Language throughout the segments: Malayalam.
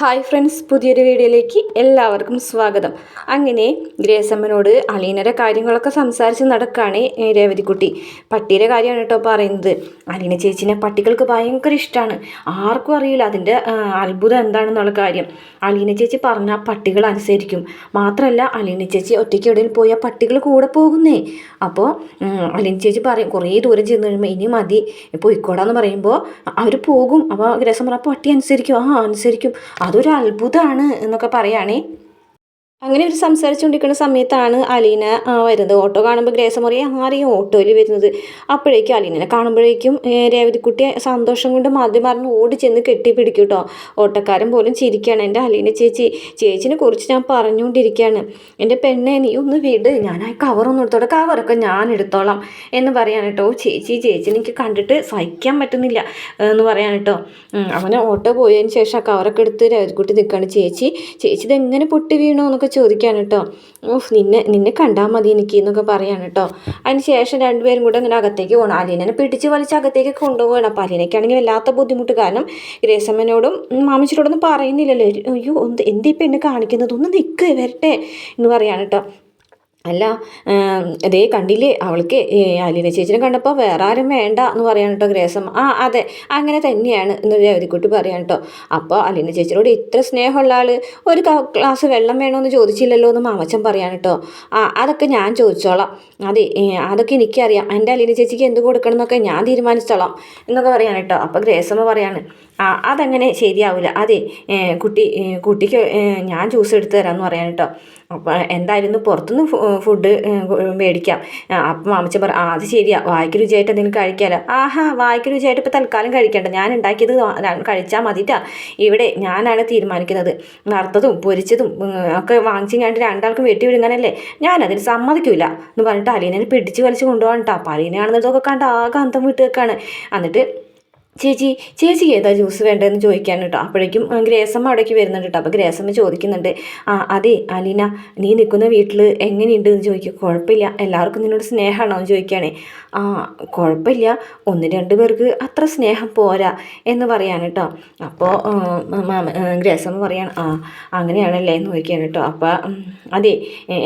ഹായ് ഫ്രണ്ട്സ് പുതിയൊരു വീഡിയോയിലേക്ക് എല്ലാവർക്കും സ്വാഗതം. അങ്ങനെ ഗ്രേസമ്മനോട് അലീനയുടെ കാര്യങ്ങളൊക്കെ സംസാരിച്ച് നടക്കുകയാണ് രേവതിക്കുട്ടി. പട്ടിയുടെ കാര്യമാണ് കേട്ടോ പറയുന്നത്. അലീന ചേച്ചിനെ പട്ടികൾക്ക് ഭയങ്കര ഇഷ്ടമാണ് ആർക്കും അറിയില്ല അതിന്റെ അത്ഭുതം എന്താണെന്നുള്ള കാര്യം. അലീന ചേച്ചി പറഞ്ഞാൽ പട്ടികൾ അനുസരിക്കും. മാത്രമല്ല അലീന ചേച്ചി ഒറ്റയ്ക്ക് എവിടെയും പോയാൽ പട്ടികൾ കൂടെ പോകുന്നേ. അപ്പോൾ അലീന ചേച്ചി പറയും കുറേ ദൂരം ചെന്ന് കഴിയുമ്പോൾ ഇനി മതി. പോയിക്കോടാന്ന് പറയുമ്പോൾ അവർ പോകും. അപ്പോൾ ഗ്രേസം പറഞ്ഞാൽ പട്ടി അനുസരിക്കും. ആ അനുസരിക്കും. അതൊരു അത്ഭുതമാണ് എന്നൊക്കെ പറയുകയാണേ. അങ്ങനെ ഒരു സംസാരിച്ചുകൊണ്ടിരിക്കുന്ന സമയത്താണ് അലീന വരുന്നത്. ഓട്ടോ കാണുമ്പോൾ ഗ്രേസം പറയും ആരെയും ഓട്ടോയിൽ വരുന്നത്. അപ്പോഴേക്കും അലീനനെ കാണുമ്പോഴേക്കും രേവതിക്കുട്ടി സന്തോഷം കൊണ്ട് മതി പറഞ്ഞ് ഓടി ചെന്ന് കെട്ടിപ്പിടിക്കും കേട്ടോ ഓട്ടക്കാരൻ പോലും ചിരിക്കുകയാണ് എന്റെ അലീന ചേച്ചി ചേച്ചിനെ കുറിച്ച് ഞാൻ പറഞ്ഞുകൊണ്ടിരിക്കുകയാണ് എന്റെ പെണ്ണെ നീ ഒന്ന് വിട്. ഞാൻ ആ കവറൊന്നും എടുത്തോട്ടെ കവറൊക്കെ ഞാൻ എടുത്തോളാം എന്ന് പറയാൻ കേട്ടോ ചേച്ചി ചേച്ചി എനിക്ക് കണ്ടിട്ട് സഹിക്കാൻ പറ്റുന്നില്ല എന്ന് പറയാൻ കേട്ടോ അവനെ ഓട്ടോ പോയതിന് ശേഷം ആ കവറൊക്കെ എടുത്ത് രേവതിക്കുട്ടി നിൽക്കുകയാണ് ചേച്ചി ചേച്ചി ഇതെങ്ങനെ പൊട്ടി വീണോ എന്നൊക്കെ ചോദിക്കാൻ കേട്ടോ ഓഹ് നിന്നെ നിന്നെ കണ്ടാൽ മതി എനിക്ക് എന്നൊക്കെ പറയാണ് കേട്ടോ അതിന് ശേഷം രണ്ടുപേരും കൂടെ ഇങ്ങനെ അകത്തേക്ക് പോകണം അലീനെ പിടിച്ച് വലിച്ച് അകത്തേക്ക് കൊണ്ടുപോകണം. അപ്പം അലീനയ്ക്കാണെങ്കിൽ വല്ലാത്ത ബുദ്ധിമുട്ട്. കാരണം രേസമ്മനോടും മാമച്ചിയോടൊന്നും പറയുന്നില്ലല്ലോ. അയ്യോ എന്ത് എന്തിപ്പോൾ എന്നെ കാണിക്കുന്നത്? ഒന്ന് നിൽക്കേ വരട്ടെ എന്ന് പറയാണ് കേട്ടോ അല്ല അതേ കണ്ടില്ലേ അവൾക്ക് അലീന ചേച്ചിനെ കണ്ടപ്പോൾ വേറെ ആരും വേണ്ട എന്ന് പറയാൻ കേട്ടോ ഗ്രേസമ്മ ആ അതെ അങ്ങനെ തന്നെയാണ് എന്ന് രവതിക്കുട്ടി പറയാൻ കേട്ടോ അപ്പോൾ അലീന ചേച്ചിയോട് ഇത്ര സ്നേഹമുള്ള ആൾ ഒരു ഗ്ലാസ് വെള്ളം വേണമെന്ന് ചോദിച്ചില്ലല്ലോ എന്ന് മാമച്ചൻ പറയാൻ കേട്ടോ ആ അതൊക്കെ ഞാൻ ചോദിച്ചോളാം. അതെ അതൊക്കെ എനിക്കറിയാം. എന്റെ അലീന ചേച്ചിക്ക് എന്ത് കൊടുക്കണം എന്നൊക്കെ ഞാൻ തീരുമാനിച്ചോളാം എന്നൊക്കെ പറയാൻ കേട്ടോ അപ്പോൾ ഗ്രേസമ്മ പറയാണ് ആ അതങ്ങനെ ശരിയാവില്ല അതെ കുട്ടി കുട്ടിക്ക് ഞാൻ ജ്യൂസ് എടുത്ത് തരാമെന്ന് പറയാൻ കേട്ടോ അപ്പോൾ എന്തായിരുന്നു പുറത്തുനിന്ന് ഫുഡ് മേടിക്കാം. അപ്പം അമ്മച്ച പറ അത് ശരിയാ. വായിക്ക് രുചിയായിട്ട് എന്തെങ്കിലും കഴിക്കാമല്ലോ ആഹാ വായിക്ക് രുചിയായിട്ട് ഇപ്പോൾ തൽക്കാലം കഴിക്കണ്ട. ഞാൻ ഉണ്ടാക്കിയത് കഴിച്ചാൽ മതിട്ടാ. ഇവിടെ ഞാനാണ് തീരുമാനിക്കുന്നത്. വറുത്തതും പൊരിച്ചതും ഒക്കെ വാങ്ങിച്ച് ഞാൻ രണ്ടാൾക്കും വെട്ടി വിഴുങ്ങാനല്ലേ ഞാനതിന് സമ്മതിക്കില്ല എന്ന് പറഞ്ഞിട്ട് അലീനെ പിടിച്ച് വലിച്ച് കൊണ്ടുപോകാൻ കേട്ടോ അപ്പോൾ അലീനയാണെന്നതൊക്കെ കണ്ട് ആകെ അന്തം വിട്ട് വെക്കാണ് എന്നിട്ട് ചേച്ചി ചേച്ചി ഏതാ ജ്യൂസ് വേണ്ടതെന്ന് ചോദിക്കാൻ കേട്ടോ. അപ്പോഴേക്കും ഗ്രേസമ്മ അവിടേക്ക് വരുന്നുണ്ട് കേട്ടോ. അപ്പോൾ ഗ്രേസമ്മ ചോദിക്കുന്നുണ്ട് ആ അതെ അലീന നീ നിൽക്കുന്ന വീട്ടിൽ എങ്ങനെയുണ്ട് എന്ന് ചോദിക്കും. കുഴപ്പമില്ല എല്ലാവർക്കും നിന്നോട് സ്നേഹമാണോ? എന്ന് ചോദിക്കുകയാണേ. ആ കുഴപ്പമില്ല ഒന്ന് രണ്ട് പേർക്ക് അത്ര സ്നേഹം പോരാ എന്ന് പറയാൻ കേട്ടോ. അപ്പോൾ ഗ്രേസമ്മ പറയാണ് ആ അങ്ങനെയാണല്ലേ? എന്ന് ചോദിക്കാൻ കേട്ടോ. അപ്പോൾ അതെ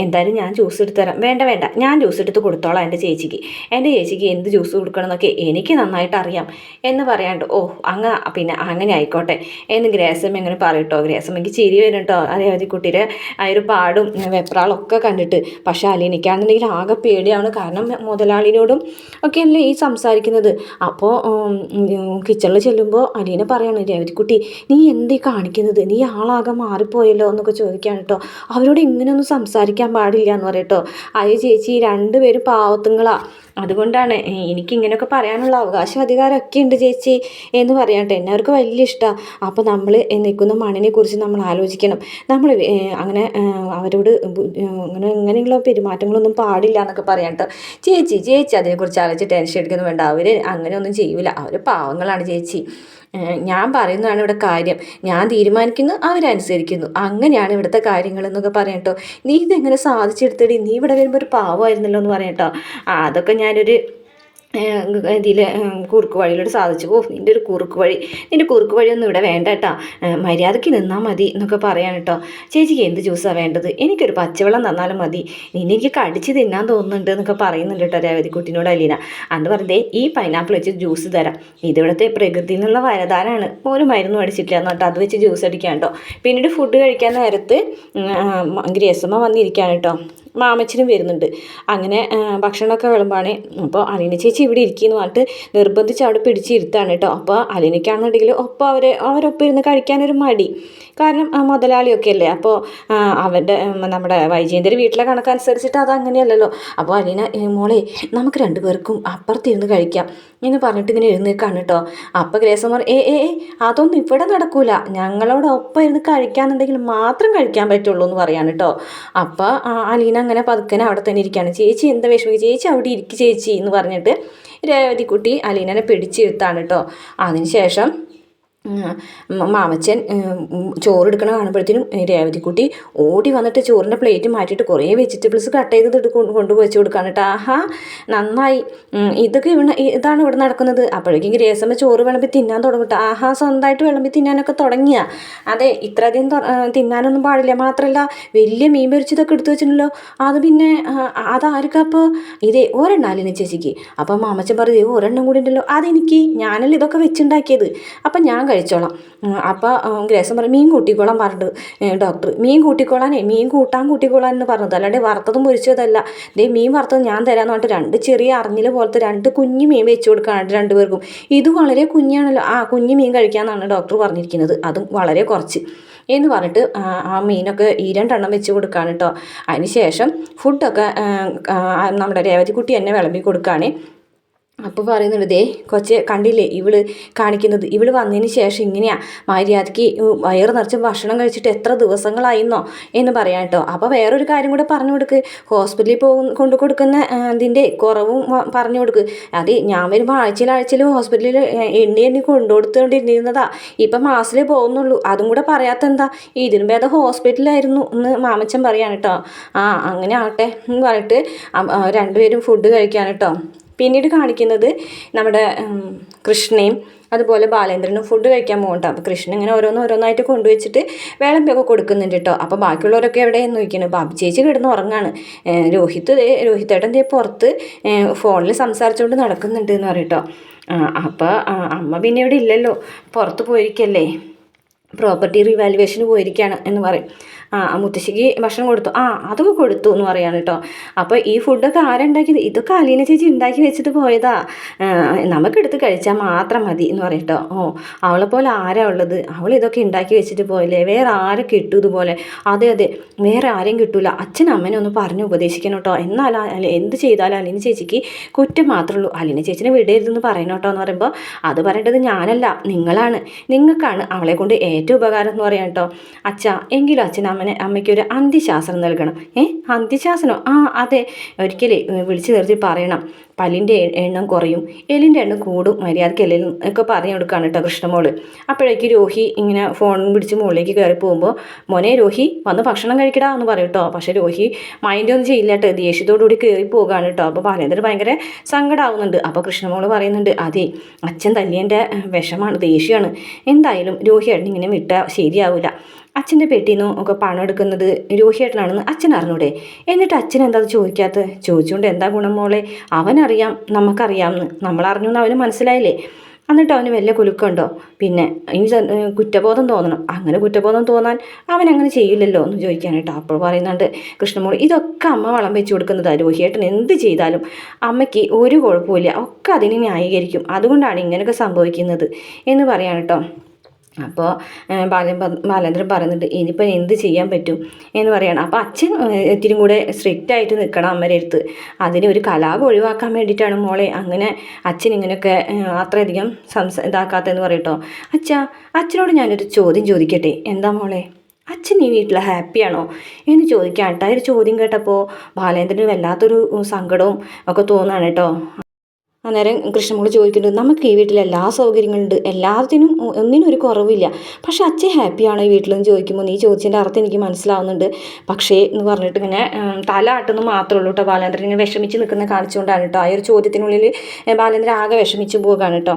എന്തായാലും ഞാൻ ജ്യൂസ് എടുത്ത് തരാം. വേണ്ട വേണ്ട ഞാൻ ജ്യൂസ് എടുത്ത് കൊടുത്തോളാം എന്റെ ചേച്ചിക്ക്. എന്റെ ചേച്ചിക്ക് എന്ത് ജ്യൂസ് കൊടുക്കണം എന്നൊക്കെ എനിക്ക് നന്നായിട്ട് അറിയാം എന്ന് പറയാണ്ട് ഓ അങ്ങ പിന്നെ അങ്ങനെ ആയിക്കോട്ടെ. എന്ന് ഗ്രേസമ്മ ഇങ്ങനെ പറയട്ടോ ഗ്രേസമ്മയ്ക്ക് ചിരി വരും കേട്ടോ അതേവതി കുട്ടിയുടെ ആ ഒരു പാടും വെപ്രാളൊക്കെ കണ്ടിട്ട്. പക്ഷെ അലീനയ്ക്കാണെന്നുണ്ടെങ്കിൽ ആകെ പേടിയാണ്. കാരണം മുതലാളിനോടും ഒക്കെയല്ലേ ഈ സംസാരിക്കുന്നത്. അപ്പോൾ കിച്ചണിൽ ചെല്ലുമ്പോൾ അലീന പറയാണ് രേവതിക്കുട്ടി നീ എന്തേ കാണിക്കുന്നത്? നീ ആളാകെ മാറിപ്പോയല്ലോ? എന്നൊക്കെ ചോദിക്കാൻ കേട്ടോ അവരോട് ഇങ്ങനെയൊന്നും സംസാരിക്കാൻ പാടില്ല എന്ന് പറയട്ടോ അയ്യോ ചേച്ചി രണ്ടുപേരും പാവത്തുങ്ങളാ. അതുകൊണ്ടാണ് എനിക്കിങ്ങനെയൊക്കെ പറയാനുള്ള അവകാശം അധികാരമൊക്കെ ഉണ്ട് ചേച്ചി എന്ന് പറയാട്ടെ എന്നെ അവർക്ക് വലിയ ഇഷ്ടമാണ് അപ്പോൾ നമ്മൾ നിൽക്കുന്ന മണ്ണിനെ കുറിച്ച് നമ്മൾ ആലോചിക്കണം. നമ്മൾ അങ്ങനെ അവരോട് അങ്ങനെ ഇങ്ങനെയുള്ള പെരുമാറ്റങ്ങളൊന്നും പാടില്ല എന്നൊക്കെ പറയാം കേട്ടോ ചേച്ചി ചേച്ചി അതിനെക്കുറിച്ച് ആലോചിച്ച് ടെൻഷൻ എടുക്കുന്നു വേണ്ട. അവർ അങ്ങനെയൊന്നും ചെയ്യൂല. അവർ പാവങ്ങളാണ് ചേച്ചി. ഞാൻ പറയുന്നതാണ് ഇവിടെ കാര്യം. ഞാൻ തീരുമാനിക്കുന്നു അവരനുസരിക്കുന്നു. അങ്ങനെയാണ് ഇവിടുത്തെ കാര്യങ്ങൾ എന്നൊക്കെ പറയട്ടോ നീ ഇതെങ്ങനെ സാധിച്ചെടുത്തടി? നീ ഇവിടെ വരുമ്പോൾ ഒരു പാവമായിരുന്നല്ലോ എന്ന് പറയട്ടോ അതൊക്കെ ഞാനൊരു ഇതിൽ കുറുക്ക് വഴിയിലൂടെ സാധിച്ചു. ഓ നിന്റെ ഒരു കുറുക്ക് വഴി. നിന്റെ കുറുക്ക് വഴിയൊന്നും ഇവിടെ വേണ്ട കേട്ടോ. മര്യാദയ്ക്ക് നിന്നാൽ മതി എന്നൊക്കെ പറയാൻ കേട്ടോ. ചേച്ചിക്ക് എന്ത് ജ്യൂസാണ് വേണ്ടത്? എനിക്കൊരു പച്ചവെള്ളം തന്നാലും മതി. നിന്നെ എനിക്ക് കടിച്ച് തിന്നാൻ തോന്നുന്നുണ്ട് എന്നൊക്കെ പറയുന്നുണ്ട് കേട്ടോ രേവതിക്കുട്ടിനോട് അലീന. അന്ന് പറഞ്ഞേ ഈ പൈനാപ്പിൾ വെച്ച് ജ്യൂസ് തരാം. ഇതിവിടുത്തെ പ്രകൃതിയിൽ നിന്നുള്ള വരദാനാണ്. ഒരു മരുന്നും അടിച്ചിട്ടില്ല എന്നിട്ട് അത് വെച്ച് ജ്യൂസ് അടിക്കാൻ കേട്ടോ. പിന്നീട് ഫുഡ് കഴിക്കാൻ നേരത്ത് ഗ്രേസമ്മ വന്നിരിക്കാൻ കേട്ടോ. മാമച്ചനും വരുന്നുണ്ട്. അങ്ങനെ ഭക്ഷണമൊക്കെ വിളമ്പാണ്. അപ്പോൾ അലീന ചേച്ചി ഇവിടെ ഇരിക്കുന്നു പറഞ്ഞിട്ട് നിർബന്ധിച്ച് അവിടെ പിടിച്ചിരുത്താണ് കേട്ടോ അപ്പോൾ അലീനയ്ക്കാണെന്നുണ്ടെങ്കിൽ ഒപ്പം അവർ അവരൊപ്പം ഇരുന്ന് കഴിക്കാനൊരു മടി. കാരണം മുതലാളിയൊക്കെ അല്ലേ? അപ്പോൾ അവന്റെ നമ്മുടെ വൈജയന്തിന്റെ വീട്ടിലെ കണക്കനുസരിച്ചിട്ട് അത് അങ്ങനെയല്ലല്ലോ. അപ്പോൾ അലീന "ഏ, മോളെ നമുക്ക് രണ്ടുപേർക്കും അപ്പുറത്തിരുന്ന് കഴിക്കാം എന്ന് പറഞ്ഞിട്ട് ഇങ്ങനെ എഴുന്നേക്കാണ് കേട്ടോ അപ്പോൾ ഗ്രേസമ്മർ ഏ ഏ, അതൊന്നും ഇവിടെ നടക്കൂല. ഞങ്ങളോടൊപ്പം ഇരുന്ന് കഴിക്കാന്നുണ്ടെങ്കിൽ മാത്രം കഴിക്കാൻ പറ്റുള്ളൂ എന്ന് പറയാണ് കേട്ടോ അപ്പോൾ അലീന അങ്ങനെ പതുക്കനെ അവിടെ തന്നെ ഇരിക്കുകയാണ്. ചേച്ചി എന്താ വിഷമിക്കുക ചേച്ചി അവിടെ ഇരിക്കും ചേച്ചി എന്ന് പറഞ്ഞിട്ട് രേവതിക്കുട്ടി അലീനനെ പിടിച്ചിരുത്താണ് കേട്ടോ അതിന് ശേഷം ഉം, മാമച്ചൻ ചോറെടുക്കണ കാണുമ്പോഴത്തേനും രേവതിക്കുട്ടി ഓടി വന്നിട്ട് ചോറിന്റെ പ്ലേറ്റ് മാറ്റിയിട്ട് കുറേ വെജിറ്റബിൾസ് കട്ട് ചെയ്ത് കൊണ്ട് വെച്ച് കൊടുക്കാൻ കേട്ടോ ആഹാ നന്നായി. ഇതൊക്കെ ഇവിടെ ഇതാണ് ഇവിടെ നടക്കുന്നത്. അപ്പോഴേക്കും ഗ്രേസമ്മ ചോറ് വിളമ്പി തിന്നാൻ തുടങ്ങിട്ട് ആഹാ സ്വന്തമായിട്ട് വിളമ്പി തിന്നാനൊക്കെ തുടങ്ങിയ. അതെ ഇത്രയധികം തിന്നാനൊന്നും പാടില്ല. മാത്രമല്ല വലിയ മീൻ പൊരിച്ചതൊക്കെ എടുത്തു വെച്ചിട്ടുണ്ടല്ലോ. അത് പിന്നെ ആ, അതാർക്കപ്പോൾ ഇതേ ഒരെണ്ണാലിന് ചേച്ചിക്ക്. അപ്പോൾ മാമച്ചൻ പറഞ്ഞു ഒരെണ്ണം കൂടി ഉണ്ടല്ലോ. അതെനിക്ക്. ഞാനല്ലേ ഇതൊക്കെ വെച്ചുണ്ടാക്കിയത്. അപ്പം ഞാൻ കഴിച്ചോളാം. അപ്പോൾ ഗ്രേസം പറയും മീൻ കൂട്ടിക്കോളാൻ പറഞ്ഞു ഡോക്ടർ മീൻ കൂട്ടിക്കോളാനേ മീൻ കൂട്ടാൻ കൂട്ടിക്കോളാൻ എന്ന് പറഞ്ഞത്. അല്ലാണ്ട് വറുത്തതും പൊരിച്ചതല്ല ദേ മീൻ വറുത്തത് ഞാൻ തരാമെന്ന് പറഞ്ഞിട്ട് രണ്ട് ചെറിയ അറിഞ്ഞിൽ പോലത്തെ രണ്ട് കുഞ്ഞു മീൻ വെച്ച് കൊടുക്കാനായിട്ട് രണ്ടുപേർക്കും. ഇത് വളരെ കുഞ്ഞാണല്ലോ. ആ കുഞ്ഞു മീൻ കഴിക്കാമെന്നാണ് ഡോക്ടർ പറഞ്ഞിരിക്കുന്നത്. അതും വളരെ കുറച്ച്. എന്ന് പറഞ്ഞിട്ട് ആ, മീനൊക്കെ ഈ രണ്ടെണ്ണം വെച്ച് കൊടുക്കുകയാണ് കേട്ടോ. അതിന് ശേഷം ഫുഡൊക്കെ നമ്മുടെ രേവതിക്കുട്ടി എന്നെ വിളമ്പി കൊടുക്കുകയാണ് അപ്പോൾ പറയുന്നുണ്ട് ദേ കൊച്ചെ കണ്ടില്ലേ ഇവൾ കാണിക്കുന്നത്. ഇവൾ വന്നതിന് ശേഷം ഇങ്ങനെയാ മര്യാദയ്ക്ക് വയറ് നിറച്ച് ഭക്ഷണം കഴിച്ചിട്ട് എത്ര ദിവസങ്ങളായിരുന്നോ എന്ന് പറയാം കേട്ടോ അപ്പോൾ വേറൊരു കാര്യം കൂടെ പറഞ്ഞു കൊടുക്ക്. ഹോസ്പിറ്റലിൽ പോകും കൊണ്ടു കൊടുക്കുന്ന ഇതിന്റെ കുറവും പറഞ്ഞു കൊടുക്ക്. അത് ഞാൻ വരുമ്പോൾ ആഴ്ചയിൽ ആഴ്ചയിൽ ഹോസ്പിറ്റലിൽ എണ്ണി എണ്ണി കൊണ്ടുകൊടുത്തുകൊണ്ടിരുന്നതാ ഇപ്പം മാസത്തിലേ പോകുന്നുള്ളൂ. അതും കൂടെ പറയാത്ത എന്താ ഇതിനും ഭേദം ഹോസ്പിറ്റലായിരുന്നു എന്ന് മാമച്ചൻ പറയാണ് കേട്ടോ ആ അങ്ങനെ ആവട്ടെ എന്ന് പറഞ്ഞിട്ട് രണ്ടുപേരും ഫുഡ് കഴിക്കാൻ കേട്ടോ പിന്നീട് കാണിക്കുന്നത് നമ്മുടെ കൃഷ്ണയും അതുപോലെ ബാലേന്ദ്രനും ഫുഡ് കഴിക്കാൻ പോകണ്ട. അപ്പോൾ കൃഷ്ണൻ ഇങ്ങനെ ഓരോന്ന് ഓരോന്നായിട്ട് കൊണ്ടുവച്ചിട്ട് വിളമ്പിയൊക്കെ കൊടുക്കുന്നുണ്ട് കേട്ടോ അപ്പോൾ ബാക്കിയുള്ളവരൊക്കെ എവിടെയെന്ന് നോക്കിയാണ് ബാബു ചേച്ചി കിടന്ന് ഉറങ്ങാണ്. രോഹിത് രോഹിത്തേട്ടൻ ദേ പുറത്ത് ഫോണിൽ സംസാരിച്ചുകൊണ്ട് നടക്കുന്നുണ്ട് എന്ന് പറയും കേട്ടോ അപ്പോൾ അമ്മ പിന്നെ ഇവിടെ ഇല്ലല്ലോ. പുറത്ത് പോയിരിക്കല്ലേ. പ്രോപ്പർട്ടി റിവാലുവേഷന് പോയിരിക്കുകയാണ് എന്ന് പറയും. ആ മുത്തശ്ശിക്ക് ഭക്ഷണം കൊടുത്തു. ആ അതൊക്കെ കൊടുത്തു എന്ന് പറയാണ് കേട്ടോ അപ്പോൾ ഈ ഫുഡൊക്കെ ആരുണ്ടാക്കിയത് ഇതൊക്കെ അലീന ചേച്ചി ഉണ്ടാക്കി വെച്ചിട്ട് പോയതാ. നമുക്കെടുത്ത് കഴിച്ചാൽ മാത്രം മതി എന്ന് പറയും കേട്ടോ ഓ അവളെ പോലെ ആരാ ഉള്ളത്? അവൾ ഇതൊക്കെ ഉണ്ടാക്കി വെച്ചിട്ട് പോയല്ലേ? വേറെ ആരെ കിട്ടും ഇതുപോലെ? അതെ അതെ. വേറെ ആരെയും കിട്ടൂല. അച്ഛൻ അമ്മനെ ഒന്ന് പറഞ്ഞ് ഉപദേശിക്കണം കേട്ടോ എന്നാൽ എന്ത് ചെയ്താലും അലീന ചേച്ചിക്ക് കുറ്റം മാത്രമേ ഉള്ളൂ. അലീന ചേച്ചിനെ വിടരുതെന്ന് പറയണം കേട്ടോ എന്ന് പറയുമ്പോൾ അത് പറയേണ്ടത് ഞാനല്ല നിങ്ങളാണ്. നിങ്ങൾക്കാണ് അവളെ കൊണ്ട് ഏറ്റവും ഉപകാരം എന്ന് പറയാം കേട്ടോ അച്ഛാ എങ്കിലും അച്ഛൻ അമ്മനെ അമ്മയ്ക്ക് ഒരു അന്ത്യശാസ്ത്രം നൽകണം. ഏ? അന്ത്യശാസനം. ആ അതെ. ഒരിക്കലേ വിളിച്ചു നിർത്തി പറയണം. പല്ലിന്റെ എണ്ണം കുറയും എലിന്റെ എണ്ണം കൂടും മര്യാദയ്ക്ക് എല്ലിൽ ഒക്കെ പറഞ്ഞു കൊടുക്കുകയാണ് കേട്ടോ കൃഷ്ണമോൾ. അപ്പോഴേക്ക് രോഹി ഇങ്ങനെ ഫോൺ പിടിച്ച് മുകളിലേക്ക് കയറി പോകുമ്പോൾ മോനെ രോഹി വന്ന് ഭക്ഷണം കഴിക്കടാ എന്ന് പറയും കേട്ടോ. പക്ഷേ രോഹി മൈൻഡ് ഒന്നും ചെയ്യില്ല കേട്ടോ. ദേഷ്യത്തോടുകൂടി കയറി പോകുകയാണ് കേട്ടോ. അപ്പോൾ ബാലേന്ദ്രൻ ഭയങ്കര സങ്കടമാവുന്നുണ്ട് അപ്പോൾ കൃഷ്ണമോൾ പറയുന്നുണ്ട് അതെ അച്ഛൻ തല്ലിയന്റെ വിഷമാണ് ദേഷ്യമാണ്. എന്തായാലും രോഹിയേട്ടൻ ഇങ്ങനെ വിട്ടാൽ ശരിയാവില്ല അച്ഛന്റെ പെട്ടിയിൽ നിന്നും ഒക്കെ പണം എടുക്കുന്നത് രോഹിയേട്ടനാണെന്ന് അച്ഛൻ അറിഞ്ഞൂടെ? എന്നിട്ട് അച്ഛൻ എന്താ ചോദിക്കാത്തത്? ചോദിച്ചുകൊണ്ട് എന്താ ഗുണം മോളെ? അവനറിയാം നമുക്കറിയാമെന്ന് നമ്മൾ അറിഞ്ഞു എന്ന് അവന് മനസ്സിലായില്ലേ? എന്നിട്ട് അവന് വലിയ കുലുക്കമുണ്ടോ? പിന്നെ ഇനി കുറ്റബോധം തോന്നണം. അങ്ങനെ കുറ്റബോധം തോന്നാൻ അവൻ അങ്ങനെ ചെയ്യില്ലല്ലോ എന്ന് ചോദിക്കാനായിട്ട് അപ്പോൾ പറയുന്നുണ്ട് കൃഷ്ണമോൾ ഇതൊക്കെ അമ്മ വളം വെച്ച് കൊടുക്കുന്നതാണ് രോഹിയേട്ടൻ എന്ത് ചെയ്താലും അമ്മയ്ക്ക് ഒരു കുഴപ്പമില്ല ഒക്കെ അതിനെ ന്യായീകരിക്കും. അതുകൊണ്ടാണ് ഇങ്ങനെയൊക്കെ സംഭവിക്കുന്നത് എന്ന് പറയാൻ കേട്ടോ. അപ്പോൾ ബാലൻ ബാലേന്ദ്രൻ പറയുന്നുണ്ട് ഇനിയിപ്പോൾ എന്ത് ചെയ്യാൻ പറ്റും? എന്ന് പറയണം. അപ്പോൾ അച്ഛൻ ഇത്തിരി കൂടെ സ്ട്രിക്റ്റ് ആയിട്ട് നിൽക്കണം അമ്മയുടെ അടുത്ത്. അതിന് ഒരു കലാപം ഒഴിവാക്കാൻ വേണ്ടിയിട്ടാണ് മോളെ. അങ്ങനെ അച്ഛൻ ഇങ്ങനെയൊക്കെ അത്രയധികം സംസ ഇതാക്കാത്തതെന്ന് പറയട്ടോ അച്ഛാ അച്ഛനോട് ഞാനൊരു ചോദ്യം ചോദിക്കട്ടെ. എന്താ മോളെ? അച്ഛൻ ഈ വീട്ടിൽ ഹാപ്പിയാണോ എന്ന് ചോദിക്കാൻ കേട്ടോ. ഒരു ചോദ്യം കേട്ടപ്പോൾ ബാലേന്ദ്രന് വല്ലാത്തൊരു സങ്കടവും ഒക്കെ തോന്നുകയാണ് കേട്ടോ. അന്നേരം കൃഷ്ണമോൾ ചോദിക്കുന്നുണ്ട് നമുക്ക് ഈ വീട്ടിൽ എല്ലാ സൗകര്യങ്ങളുണ്ട് എല്ലാത്തിനും ഒന്നിനും ഒരു കുറവില്ല. പക്ഷേ അച്ഛൻ ഹാപ്പിയാണോ ഈ വീട്ടിലെന്ന് ചോദിക്കുമ്പോൾ നീ ചോദിച്ചതിന്റെ അർത്ഥം എനിക്ക് മനസ്സിലാവുന്നുണ്ട്. പക്ഷേ എന്ന് പറഞ്ഞിട്ട് ഇങ്ങനെ തല ആട്ടുന്നു മാത്രമേ ഉള്ളൂ കേട്ടോ ബാലേന്ദ്രൻ. ഇങ്ങനെ വിഷമിച്ച് നിൽക്കുന്ന കാണിച്ചുകൊണ്ടാണ് കേട്ടോ ആ ഒരു ചോദ്യത്തിനുള്ളിൽ ബാലേന്ദ്രൻ ആകെ വിഷമിച്ച് പോവുകയാണ് കേട്ടോ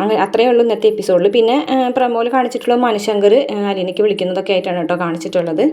അങ്ങനെ അത്രയേ ഉള്ളൂ ഇന്നത്തെ എപ്പിസോഡിൽ പിന്നെ പ്രമോൽ കാണിച്ചിട്ടുള്ള മനുശങ്കർ അലീനയ്ക്ക് വിളിക്കുന്നതൊക്കെ ആയിട്ടാണ് കേട്ടോ കാണിച്ചിട്ടുള്ളത്.